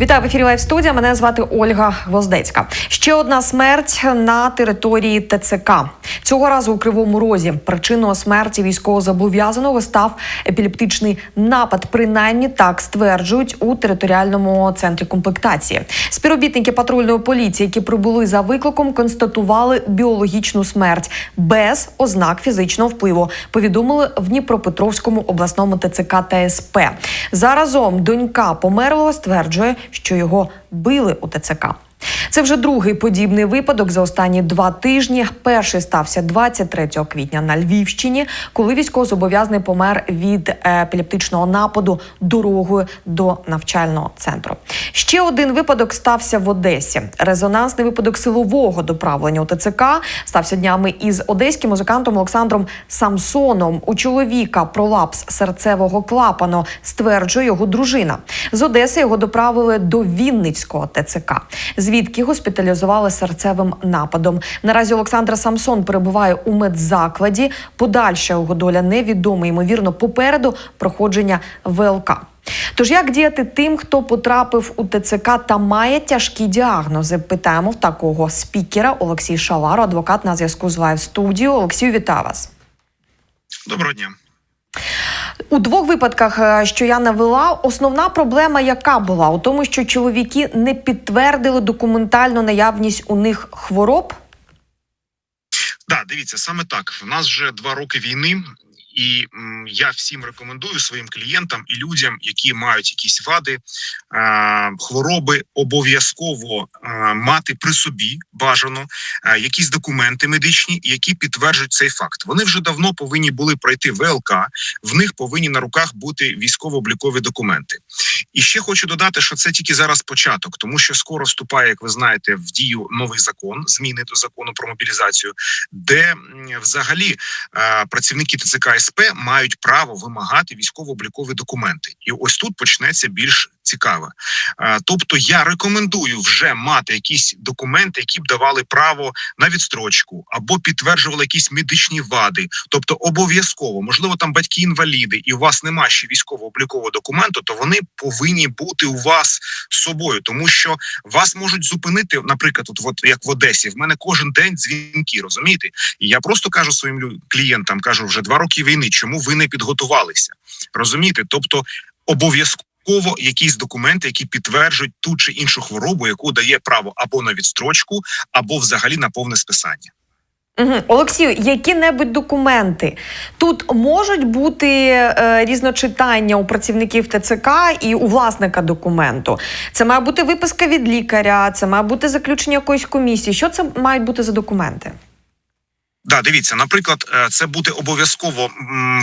Вітаю в ефірі Лайв студія. Мене звати Ольга Гвоздецька. Ще одна смерть на території ТЦК. Цього разу у Кривому Розі причиною смерті військовозобов'язаного став епілептичний напад. Принаймні так стверджують у територіальному центрі комплектації. Співробітники патрульної поліції, які прибули за викликом, констатували біологічну смерть без ознак фізичного впливу. Повідомили в Дніпропетровському обласному ТЦК та СП. Заразом донька померлого стверджує, що його били у ТЦК. Це вже другий подібний випадок за останні два тижні. Перший стався 23 квітня на Львівщині, коли військовозобов'язаний помер від епілептичного нападу дорогою до навчального центру. Ще один випадок стався в Одесі. Резонансний випадок силового доправлення у ТЦК стався днями із одеським музикантом Олександром Самсоном. У чоловіка пролапс серцевого клапану стверджує його дружина. З Одеси його доправили до Вінницького ТЦК, звідки госпіталізували серцевим нападом. Наразі Олександр Самсон перебуває у медзакладі. Подальша його доля невідома. Ймовірно, попереду проходження ВЛК. Тож як діяти тим, хто потрапив у ТЦК та має тяжкі діагнози? Питаємо в такого спікера Олексій Шаларо, адвокат на зв'язку з Лайв студіо. Олексію, вітаю вас. Доброго дня. У двох випадках, е, що я навела, основна проблема, яка була у тому, що чоловіки не підтвердили документальну наявність у них хвороб. Да, дивіться, саме так. В нас вже два роки війни, і я всім рекомендую своїм клієнтам і людям, які мають якісь вади, хвороби, обов'язково мати при собі бажано якісь документи медичні, які підтверджують цей факт. Вони вже давно повинні були пройти ВЛК. В них повинні на руках бути військово-облікові документи. І ще хочу додати, що це тільки зараз початок, тому що скоро вступає, як ви знаєте, в дію новий закон, зміни до закону про мобілізацію, де взагалі працівники ТЦК СП мають право вимагати військово-облікові документи. І ось тут почнеться більш цікаве. Тобто, я рекомендую вже мати якісь документи, які б давали право на відстрочку або підтверджували якісь медичні вади. Тобто, обов'язково, можливо, там батьки інваліди, і у вас нема ще військово-облікового документу, то вони повинні бути у вас з собою, тому що вас можуть зупинити, наприклад, от, от як в Одесі. В мене кожен день дзвінки, розумієте? І я просто кажу своїм клієнтам, кажу, вже два роки війни. Чому ви не підготувалися? Розумієте? Тобто обов'язково якісь документи, які підтверджують ту чи іншу хворобу, яку дає право або на відстрочку, або взагалі на повне списання. Олексію, які-небудь документи тут можуть бути е, різночитання у працівників ТЦК і у власника документу. Це має бути виписка від лікаря, це має бути заключення якоїсь комісії. Що це мають бути за документи? Да, дивіться, наприклад, е, це буде обов'язково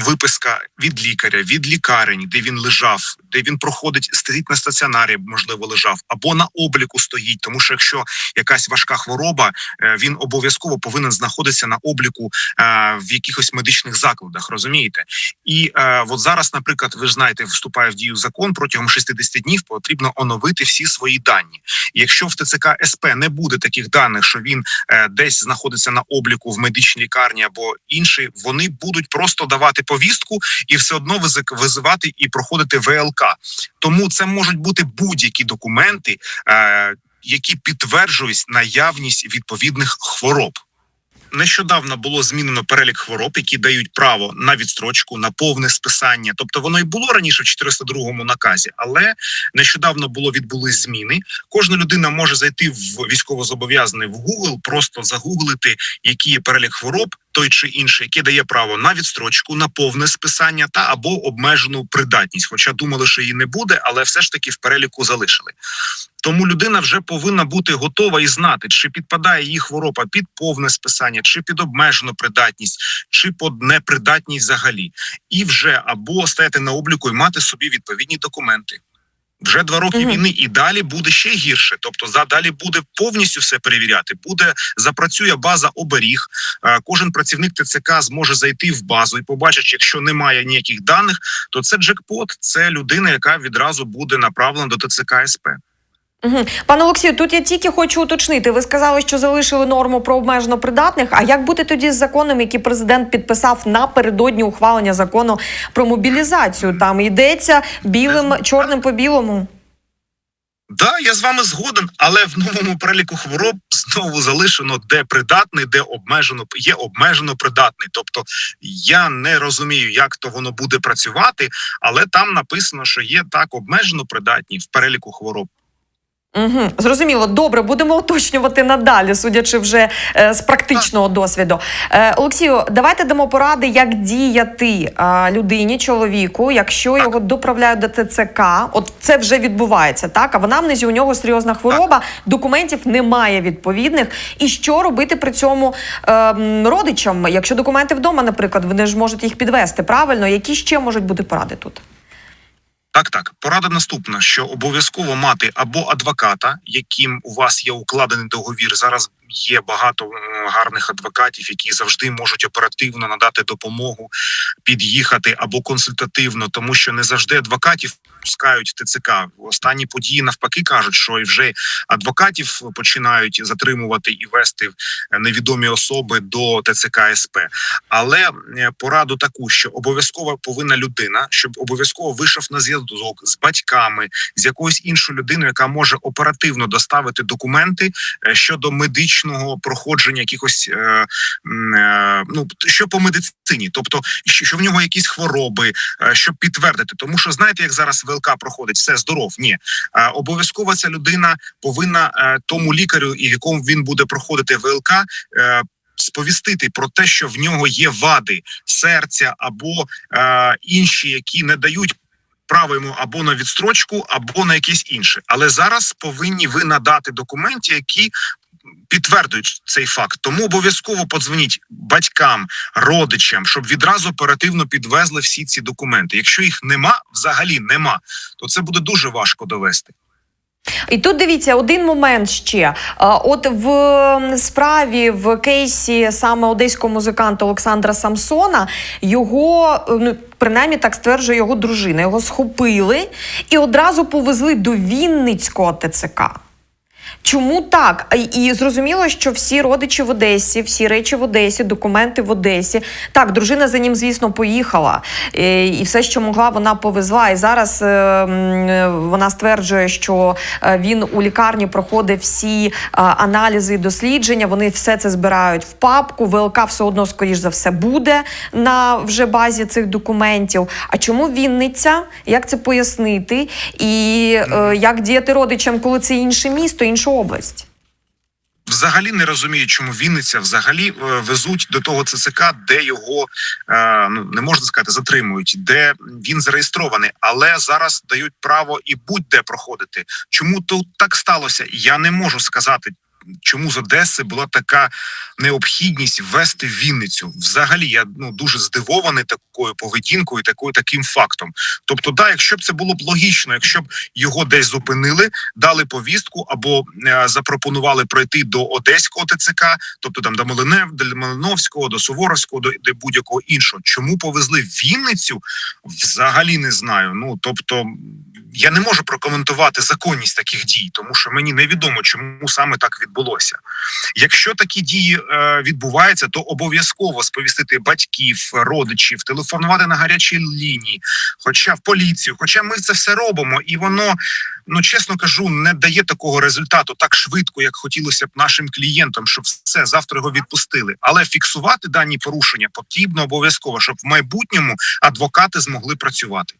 виписка від лікаря, від лікарень, де він лежав, де він проходить, стоїть на стаціонарі, можливо, лежав, або на обліку стоїть. Тому що якщо якась важка хвороба, е, він обов'язково повинен знаходитися на обліку е, в якихось медичних закладах. Розумієте? І от зараз, наприклад, ви ж знаєте, вступає в дію закон протягом 60 днів потрібно оновити всі свої дані. Якщо в ТЦК СП не буде таких даних, що він десь знаходиться на обліку в медичній лікарні або інші, вони будуть просто давати повістку і все одно визивати і проходити ВЛК. Тому це можуть бути будь-які документи, е, які підтверджують наявність відповідних хвороб. Нещодавно було змінено перелік хвороб, які дають право на відстрочку, на повне списання. Тобто воно й було раніше в 402 наказі, але нещодавно було відбули зміни. Кожна людина може зайти в військовозобов'язаний в Google, просто загуглити, який є перелік хвороб, той чи інший, який дає право на відстрочку, на повне списання та або обмежену придатність. Хоча думали, що її не буде, але все ж таки в переліку залишили. Тому людина вже повинна бути готова і знати, чи підпадає її хвороба під повне списання, чи під обмежену придатність, чи під непридатність взагалі, і вже або стояти на обліку і мати собі відповідні документи. Вже два роки Мгм. війни, і далі буде ще гірше. Тобто, за далі буде повністю все перевіряти. Буде запрацює база оберіг. Е, Кожен працівник ТЦК зможе зайти в базу і побачить, якщо немає ніяких даних, то це джекпот. Це людина, яка відразу буде направлена до ТЦК СП. Угу. Пане Олексію, тут я тільки хочу уточнити. Ви сказали, що залишили норму про обмежено придатних. А як бути тоді з законом, який президент підписав напередодні ухвалення закону про мобілізацію? Там йдеться білим, чорним по білому. Да, Да, я з вами згоден, але в новому переліку хвороб знову залишено де придатний, де обмежено є обмежено придатний. Тобто я не розумію, як то воно буде працювати, але там написано, що є так обмежено придатні в переліку хвороб. Угу, зрозуміло, добре, будемо уточнювати надалі, судячи вже е, з практичного досвіду. Е, Олексію, давайте дамо поради, як діяти е, людині, чоловіку, якщо його доправляють до ТЦК. От це вже відбувається, так? А в анамнезі у нього серйозна хвороба, документів немає відповідних. І що робити при цьому е, родичам? Якщо документи вдома, наприклад, вони ж можуть їх підвести правильно. Які ще можуть бути поради тут? Так, так. Порада наступна: що обов'язково мати або адвоката, яким у вас є укладений договір. Зараз є багато гарних адвокатів, які завжди можуть оперативно надати допомогу, під'їхати або консультативно, тому що не завжди адвокатів пускають в ТЦК. Останні події навпаки кажуть, що і вже адвокатів починають затримувати і вести е, невідомі особи до ТЦК СП. Але пораду таку, що обов'язково повинна людина, щоб обов'язково вийшов на зв'язок з батьками, з якоюсь іншою людиною, яка може оперативно доставити документи е, щодо медичного проходження якихось е, е, ну що по медицині, тобто що в нього якісь хвороби, е, щоб підтвердити. Тому що знаєте, як зараз ВЛК проходить, все здоров. Ні, Е, обов'язково ця людина повинна е, тому лікарю, і якому він буде проходити ВЛК. е, Сповістити про те, що в нього є вади серця або е, інші, які не дають право йому або на відстрочку, або на якесь інше. Але зараз повинні ви надати документи, які підтверджують цей факт. Тому обов'язково подзвоніть батькам, родичам, щоб відразу оперативно підвезли всі ці документи. Якщо їх нема, взагалі нема, то це буде дуже важко довести. І тут дивіться один момент ще. От в справі в кейсі саме одеського музиканта Олександра Самсона його е, ну. Принаймні так стверджує його дружина. Його схопили і одразу повезли до Вінницького ТЦК. Чому так? І зрозуміло, що всі родичі в Одесі, всі речі в Одесі, документи в Одесі. Так, дружина за ним, звісно, поїхала, Е, і все, що могла, вона повезла. І зараз е, е, вона стверджує, що він у лікарні проходить всі аналізи і дослідження. Вони все це збирають в папку. ВЛК все одно, скоріш за все, буде на вже базі цих документів. А чому Вінниця? Як це пояснити? І як діяти родичам, коли це інше місто, інша область? Взагалі не розумію, чому Вінниця взагалі е, везуть до того ЦЦК, де його е, ну не можна сказати, затримують, де він зареєстрований, але зараз дають право і будь-де проходити. Чому тут так сталося? Я не можу сказати. Чому з Одеси була така необхідність ввести Вінницю? Взагалі, я ну дуже здивований такою поведінкою, такою таким фактом. Тобто, да, якщо б це було б логічно, якщо б його десь зупинили, дали повістку або е, запропонували пройти до одеського ТЦК, тобто там до Малинев, до Малиновського, до Суворовського, до, до будь-якого іншого. Чому повезли Вінницю? Взагалі не знаю. Ну тобто. Я не можу прокоментувати законність таких дій, тому що мені невідомо, чому саме так відбулося. Якщо такі дії е, відбуваються, то обов'язково сповістити батьків, родичів, телефонувати на гарячій лінії, хоча в поліцію. Хоча ми це все робимо, і воно ну чесно кажу, не дає такого результату так швидко, як хотілося б нашим клієнтам, щоб все завтра його відпустили. Але фіксувати дані порушення потрібно обов'язково, щоб в майбутньому адвокати змогли працювати.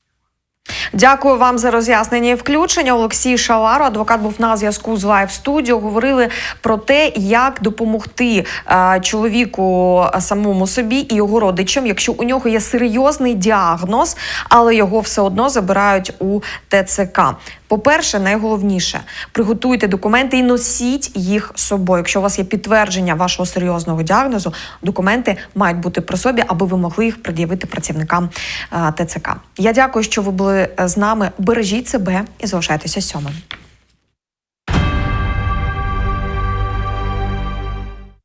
Дякую вам за роз'яснення і включення. Олексій Шаларо, адвокат, був на зв'язку з Live Studio. Говорили про те, як допомогти е, чоловіку самому собі і його родичам, якщо у нього є серйозний діагноз, але його все одно забирають у ТЦК. По-перше, найголовніше приготуйте документи і носіть їх з собою. Якщо у вас є підтвердження вашого серйозного діагнозу, документи мають бути при собі, аби ви могли їх пред'явити працівникам е, ТЦК. Я дякую, що ви були е, з нами. Бережіть себе і залишайтеся сьомим.